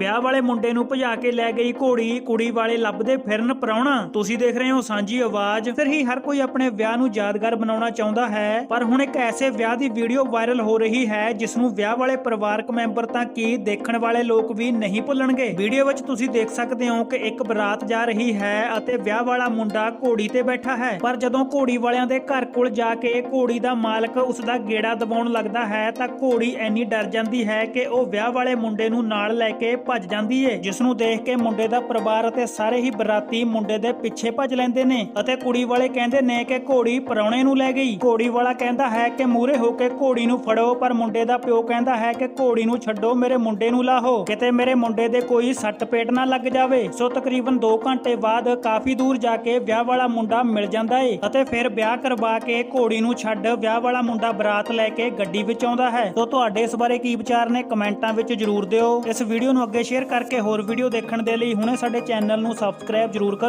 ਵਿਆਹ ਵਾਲੇ ਮੁੰਡੇ ਨੂੰ ਭਜਾ ਕੇ ਲੈ ਗਈ ਘੋੜੀ। ਕੁੜੀ ਵਾਲੇ ਲੱਭਦੇ ਫਿਰਨ ਪ੍ਰਾਹੁਣਾ। ਤੁਸੀਂ ਦੇਖ ਰਹੇ ਹੋ ਸਾਂਝੀ ਆਵਾਜ਼। ਫਿਰ ਹੀ ਹਰ ਕੋਈ ਆਪਣੇ ਵਿਆਹ ਨੂੰ ਯਾਦਗਾਰ ਬਣਾਉਣਾ ਚਾਹੁੰਦਾ ਹੈ। ਪਰ ਹੁਣ ਇੱਕ ਐਸੇ ਵਿਆਹ ਦੀ ਵੀਡੀਓ ਵਾਇਰਲ ਹੋ ਰਹੀ ਹੈ ਜਿਸ ਨੂੰ ਵਿਆਹ ਵਾਲੇ ਪਰਿਵਾਰਕ ਮੈਂਬਰ ਤਾਂ ਕੀ ਦੇਖਣ ਵਾਲੇ ਲੋਕ ਵੀ ਨਹੀਂ ਭੁੱਲਣਗੇ। ਵੀਡੀਓ ਵਿੱਚ ਤੁਸੀਂ ਦੇਖ ਸਕਦੇ ਹੋ ਕਿ ਇੱਕ ਬਰਾਤ ਜਾ ਰਹੀ ਹੈ ਅਤੇ ਵਿਆਹ ਵਾਲਾ ਮੁੰਡਾ ਘੋੜੀ ਤੇ ਬੈਠਾ ਹੈ। ਪਰ ਜਦੋਂ ਘੋੜੀ ਵਾਲਿਆਂ ਦੇ ਘਰ ਕੋਲ ਜਾ ਕੇ ਘੋੜੀ ਦਾ ਮਾਲਕ ਉਸ ਦਾ ਗੇੜਾ ਦਬਾਉਣ ਲੱਗਦਾ ਹੈ, ਤਾਂ ਘੋੜੀ ਐਨੀ ਡਰ ਜਾਂਦੀ ਹੈ ਕਿ ਉਹ ਵਿਆਹ ਵਾਲੇ ਮੁੰਡੇ ਨੂੰ ਨਾਲ ਲੈ ਕੇ ਭੱਜ ਜਾਂਦੀ ਏ ਜਿਸ ਨੂੰ ਦੇਖ ਕੇ ਮੁੰਡੇ ਦਾ ਪਰਿਵਾਰ ਅਤੇ ਸਾਰੇ ਹੀ ਬਰਾਤੀ ਮੁੰਡੇ ਦੇ ਪਿੱਛੇ ਭੱਜ ਲੈਂਦੇ ਨੇ ਅਤੇ ਕੁੜੀ ਵਾਲੇ ਕਹਿੰਦੇ ਨੇ ਕਿ ਘੋੜੀ ਪਰੌਣੇ ਨੂੰ ਲੈ ਗਈ। ਘੋੜੀ ਵਾਲਾ ਕਹਿੰਦਾ ਹੈ ਕਿ ਮੂਰੇ ਹੋ ਕੇ ਘੋੜੀ ਨੂੰ ਫੜੋ, ਪਰ ਮੁੰਡੇ ਦਾ ਪਿਓ ਕਹਿੰਦਾ ਹੈ ਕਿ ਘੋੜੀ ਨੂੰ ਛੱਡੋ, ਮੇਰੇ ਮੁੰਡੇ ਨੂੰ ਲਾਹੋ। ਕਿਤੇ ਮੇਰੇ ਮੁੰਡੇ ਦੇ ਕੋਈ ਸੱਟ ਪੇਟ ਨਾ ਲੱਗ ਜਾਵੇ। ਸੋ ਤਕਰੀਬਨ 2 ਘੰਟੇ ਬਾਅਦ ਕਾਫੀ ਦੂਰ ਜਾ ਕੇ ਵਿਆਹ ਵਾਲਾ ਮੁੰਡਾ ਮਿਲ ਜਾਂਦਾ ਏ ਅਤੇ ਫਿਰ ਵਿਆਹ ਕਰਵਾ ਕੇ ਘੋੜੀ ਨੂੰ ਛੱਡ ਵਿਆਹ ਵਾਲਾ ਮੁੰਡਾ ਬਰਾਤ ਲੈ ਕੇ ਗੱਡੀ ਵਿੱਚ ਆਉਂਦਾ ਹੈ। ਸੋ ਤੁਹਾਡੇ ਇਸ ਬਾਰੇ ਕੀ ਵਿਚਾਰ ਨੇ, ਕਮੈਂਟਾਂ ਵਿੱਚ ਜਰੂਰ ਦਿਓ। ਇਸ ਵੀਡੀਓ ਨੂੰ ਅੱਗੇ ਅੱਗੇ ਸ਼ੇਅਰ ਕਰਕੇ ਹੋਰ ਵੀਡੀਓ ਦੇਖਣ ਦੇ ਲਈ ਹੁਣੇ ਸਾਡੇ ਚੈਨਲ ਨੂੰ ਸਬਸਕ੍ਰਾਈਬ ਜਰੂਰ ਕਰੋ।